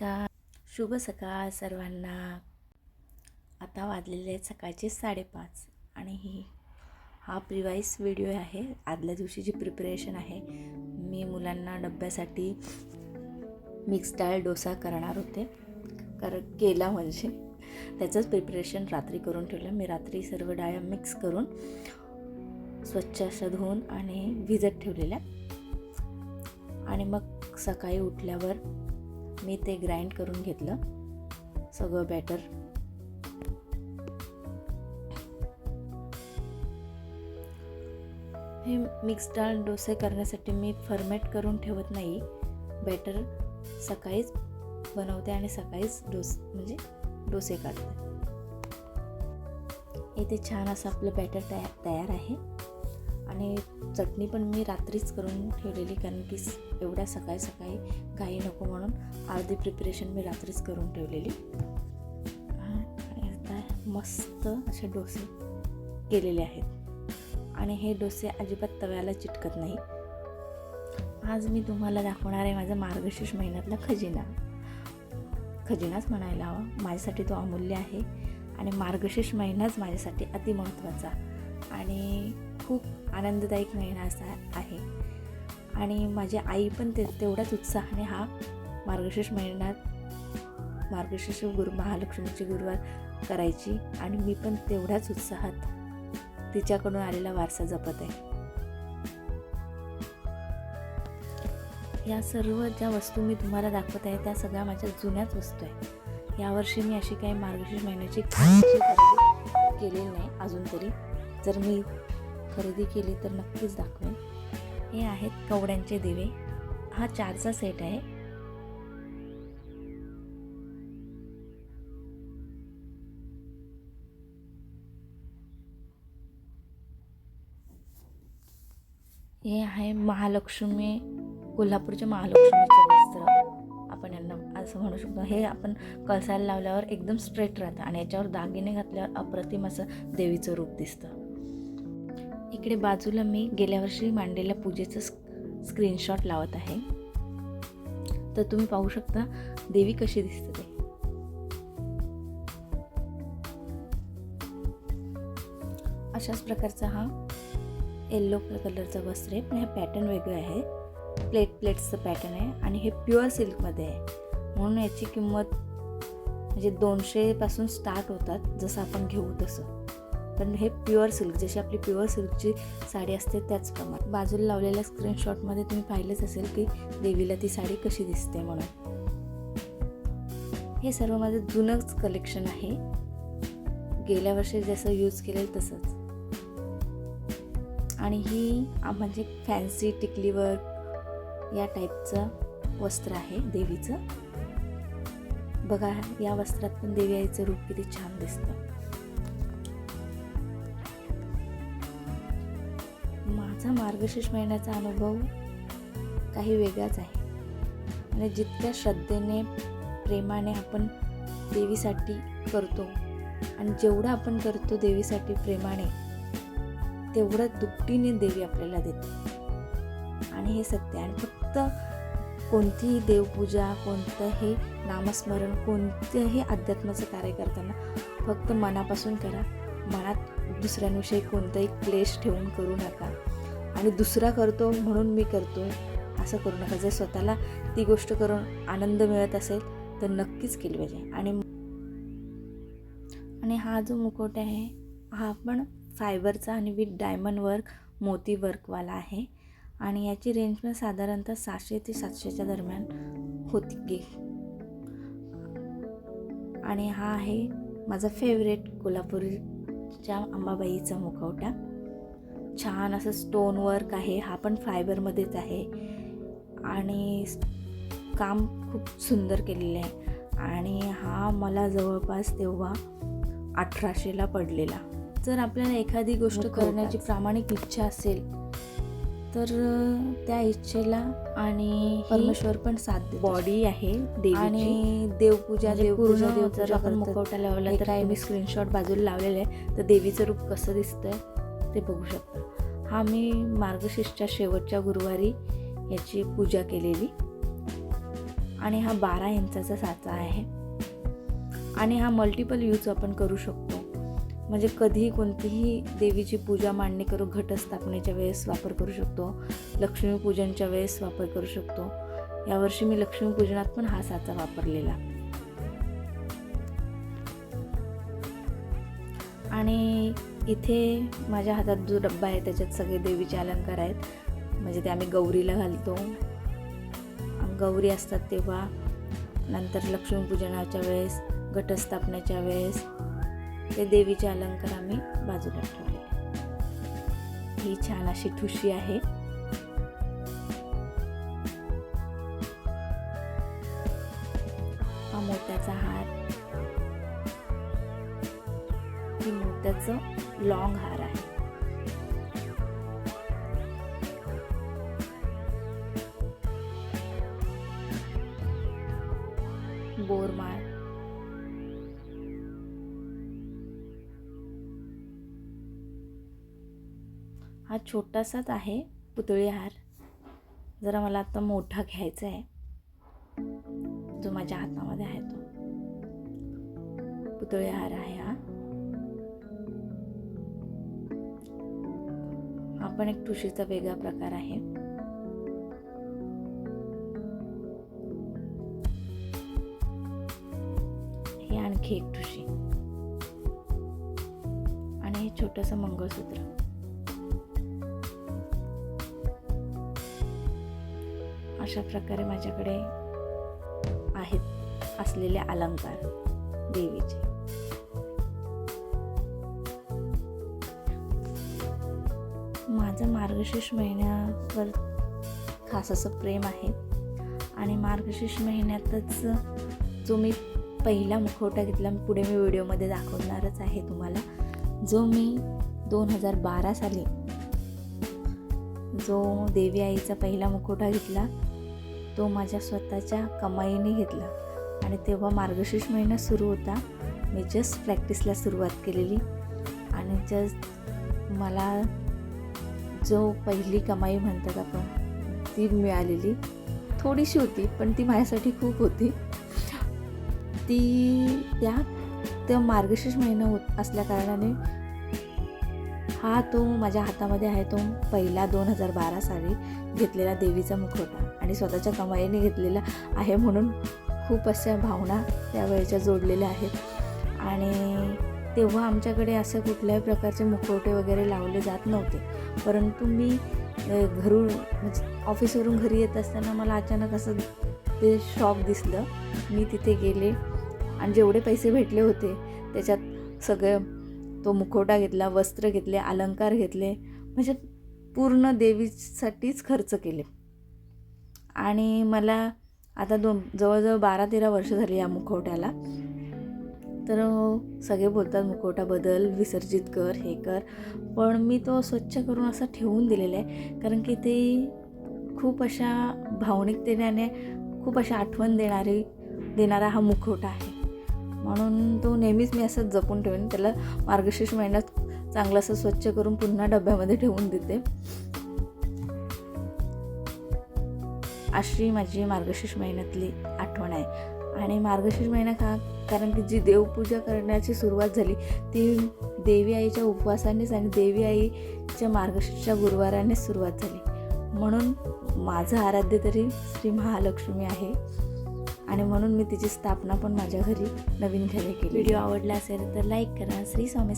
नमस्कार. शुभ सकाळ सर्वांना. आता वाजलेले आहेत सकाळचे साडेपाच आणि ही हा प्रिवाईस व्हिडिओ आहे. आदल्या दिवशीची प्रिपरेशन आहे मी मुलांना डब्यासाठी मिक्स डाळ डोसा करणार होते. कारण केला म्हणजे. त्याचंच प्रिपरेशन रात्री करून ठेवलं. मी रात्री सर्व डाळ्या मिक्स करून स्वच्छ अशा धुवून आणि भिजत ठेवलेल्या. आणि मग सकाळी उठल्यावर मी ते ग्राइंड करून घेतलं. सगळं बॅटर हे मिक्स डाळ डोसे करण्यासाठी मी फर्मेट करून ठेवत नाही. बॅटर सकाळीच बनवते आणि सकाळीच डोस म्हणजे डोसे काढते. इथे छान असं आपलं बॅटर तयार तयार आहे. आणि चटणी पण मी रात्रीच करून ठेवलेली कारण की एवढ्या सकाळी सकाळी घाई नको म्हणून अर्धी प्रिपरेशन मी रात्रीच करून ठेवलेली. आता मस्त असे डोसे केलेले आहेत. आणि हे डोसे अजिबात तव्याला चिटकत नाही. आज मी तुम्हाला दाखवणार आहे माझा मार्गशीर्ष महिन्यातला खजिना. खजिनाच म्हणायला हवा. माझ्यासाठी तो अमूल्य आहे आणि मार्गशीर्ष महिनाच माझ्यासाठी अतिमहत्त्वाचा. आणि खूप आनंददायक महिना असा आहे. आणि माझी आई पण ते तेवढ्याच उत्साहाने हा मार्गशीर्ष महिन्यात मार्गशीर्ष गुरु महालक्ष्मीचे गुरुवार करायची आणि मी पण तेवढ्याच उत्साहात तिच्याकडून आलेला वारसा जपत आहे. या सर्व ज्या वस्तू मी तुम्हाला दाखवत आहे त्या सगळ्या माझ्या जुन्याच वस्तू आहेत. यावर्षी मी अशी काही मार्गशीर्ष महिन्याची खरेदी केलेली नाही अजून तरी. जर मी खरेदी केली तर नक्कीच दाखवेन. हे आहेत कवड्यांचे दिवे. हा चारचा सेट आहे. हे आहे महालक्ष्मी कोल्हापूरच्या महालक्ष्मीचे वस्त्र. आपण यांना असं म्हणू शकतो. हे आपण कळसायला लावल्यावर एकदम स्ट्रेट राहतं आणि याच्यावर दागिने घातल्यावर अप्रतिम असं देवीचं रूप दिसतं. इकडे बाजूला मी गेल्या वर्षी मांडलेल्या पूजेचं स्क्रीनशॉट लावत आहे. तर तुम्ही पाहू शकता देवी कशी दिसते ते. अशाच प्रकारचा हा येल्लो कलरचं वस्त्र आहे. पण हे पॅटर्न वेगळं आहे. प्लेट प्लेट्सचं पॅटर्न आहे. आणि हे प्युअर सिल्कमध्ये आहे. म्हणून याची किंमत म्हणजे दोनशेपासून स्टार्ट होतात जसं आपण घेऊ तसं. पण हे प्युअर सिल्क जशी आपली प्युअर सिल्कची साडी असते त्याचप्रमाणे बाजूला लावलेल्या स्क्रीनशॉटमध्ये तुम्ही पाहिलंच असेल की देवीला ती साडी कशी दिसते म्हणून. हे सर्व माझं जुनंच कलेक्शन आहे. गेल्या वर्षी जसं यूज केलेलं तसंच. आणि ही म्हणजे फॅन्सी टिकलीवर या टाईपचं वस्त्र आहे देवीचं. बघा या वस्त्रात पण देवी आईचं रूप किती छान दिसतं. माझा मार्गशीर्ष महिन्याचा अनुभव काही वेगळाच आहे. आणि जितक्या श्रद्धेने प्रेमाने आपण देवीसाठी करतो आणि जेवढं आपण करतो देवीसाठी प्रेमाने तेवढं दुपटीने देवी आपल्याला देते. आणि हे सत्य आणि फक्त कोणतीही देवपूजा कोणतंही नामस्मरण कोणतंही अध्यात्माचं कार्य करताना फक्त मनापासून करा. मनात दुसऱ्यांविषयी कोणताही क्लेश ठेवून करू नका. आणि दुसरा करतो म्हणून मी करतो असं करू नका. जर स्वतःला ती गोष्ट करून आनंद मिळत असेल तर नक्कीच केली पाहिजे. आणि आणि हा जो मुखवटा आहे हा पण फायबरचा आणि विथ डायमंड वर्क मोती वर्कवाला आहे. आणि याची रेंज पण साधारणतः सहाशे ते सातशेच्या दरम्यान होती. गे आणि हा आहे माझा फेवरेट कोल्हापूरच्या अंबाबाईचा मुखवटा छान असं स्टोन वर्क आहे. हा पण फायबरमध्येच आहे. आणि काम खूप सुंदर केलेलं आहे. आणि हा मला जवळपास तेव्हा अठराशेला पडलेला. जर आपल्याला एखादी गोष्ट. करण्याची प्रामाणिक इच्छा असेल तर त्या इच्छेला आणि परमेश्वर पण साथ बॉडी आहे आणि देवपूजा म्हणजे देवपूजा जर आपण. मुखवटा लावला तर काय मी स्क्रीनशॉट बाजूला लावलेलं आहे. तर देवीचं रूप कसं दिसतंय? ते बघू शकता. हा मी मार्गशीर्षच्या शेवटच्या गुरुवारी याची पूजा केलेली. आणि हा बारा इंचाचा साचा आहे. आणि हा मल्टिपल यूज आपण करू शकतो. म्हणजे कधीही कोणतीही देवीची पूजा मांडणी करून घटस्थापनेच्या वेळेस वापर करू शकतो. लक्ष्मीपूजनच्या वेळेस वापर करू शकतो. यावर्षी मी लक्ष्मीपूजनात पण हा साचा वापरलेला. आणि इथे माझ्या हातात जो डब्बा आहे त्याच्यात सगळे देवीचे अलंकार आहेत. म्हणजे ते आम्ही गौरीला घालतो. गौरी असतात तेव्हा नंतर लक्ष्मीपूजनाच्या वेळेस घटस्थापनेच्या वेळेस ते देवीचे अलंकार आम्ही बाजूला ठेवले ही छान अशी ठुशी आहे. हा मोत्याचा हार असं लॉंग हार आहे. बोरमाळ हा छोटासाच आहे पुतळी हार. जरा मला आता मोठा घ्यायचा आहे. जो माझ्या हातामध्ये आहे तो. पुतळी हार आहे हा. हा पण एक ठुशीचा वेगळा प्रकार आहे. हे आणखी एक ठुशी आणि हे छोटंसं मंगळसूत्र. अशा प्रकारे माझ्याकडे आहेत असलेले अलंकार देवीचे. माझं मार्गशीर्ष महिन्यावर खास असं प्रेम आहे. आणि मार्गशीर्ष महिन्यातच जो मी पहिला मुखवटा घेतला पुढे मी व्हिडिओमध्ये दाखवणारच आहे तुम्हाला. जो मी दोन हजार बारा साली जो देवी आईचा पहिला मुखवटा घेतला तो माझ्या स्वतःच्या कमाईने घेतला. आणि तेव्हा मार्गशीर्ष महिना सुरू होता. मी जस्ट प्रॅक्टिसला सुरुवात केलेली. आणि जस्ट मला जो पहिली कमाई म्हणतात आपण ती मिळालेली. थोडीशी होती पण ती माझ्यासाठी खूप होती. ती त्या त्या मार्गशीर्ष महिना होत असल्या कारणाने हा तो माझ्या हातामध्ये आहे तो पहिला दोन हजार बारा साली घेतलेला देवीचा मुखवटा आणि स्वतःच्या कमाईने घेतलेला आहे म्हणून खूप अशा भावना त्यावेळेच्या जोडलेल्या आहेत. आणि तेव्हा आमच्याकडे असं कुठल्याही प्रकारचे मुखवटे वगैरे लावले जात नव्हते. परंतु मी घरून म्हणजे ऑफिसवरून घरी येत असताना मला अचानक असं ते शॉप दिसलं. मी तिथे गेले आणि जेवढे पैसे भेटले होते त्याच्यात सगळं तो मुखवटा घेतला वस्त्र घेतले अलंकार घेतले म्हणजे पूर्ण देवीसाठीच खर्च केले. आणि मला आता दोन जवळजवळ बारा तेरा वर्ष झाली या मुखवट्याला. तर हो, सगळे बोलतात मुखवटा बदल विसर्जित कर हे कर. पण मी तो स्वच्छ करून असा ठेवून दिलेला आहे कारण की ते खूप अशा भावनिकतेने खूप अशा आठवण देणारी देणारा हा मुखवटा आहे. म्हणून तो नेहमीच मी असं जपून ठेवेन. त्याला मार्गशीर्ष महिन्यात चांगलं असं स्वच्छ करून पुन्हा डब्यामध्ये ठेवून देते. अशी माझी मार्गशीर्ष महिन्यातली आठवण आहे. आणि मार्गशीर्ष महिना का कारण की जी देवपूजा करण्याची सुरुवात झाली ती देवी आईच्या उपवासानेच आणि देवी आईच्या मार्गशीर्षच्या गुरुवारानेच सुरुवात झाली. म्हणून माझं आराध्य तरी श्री महालक्ष्मी आहे. आणि म्हणून मी तिची स्थापना पण माझ्या घरी नवीन घरी केली व्हिडिओ आवडला असेल तर लाईक करा. श्री स्वामी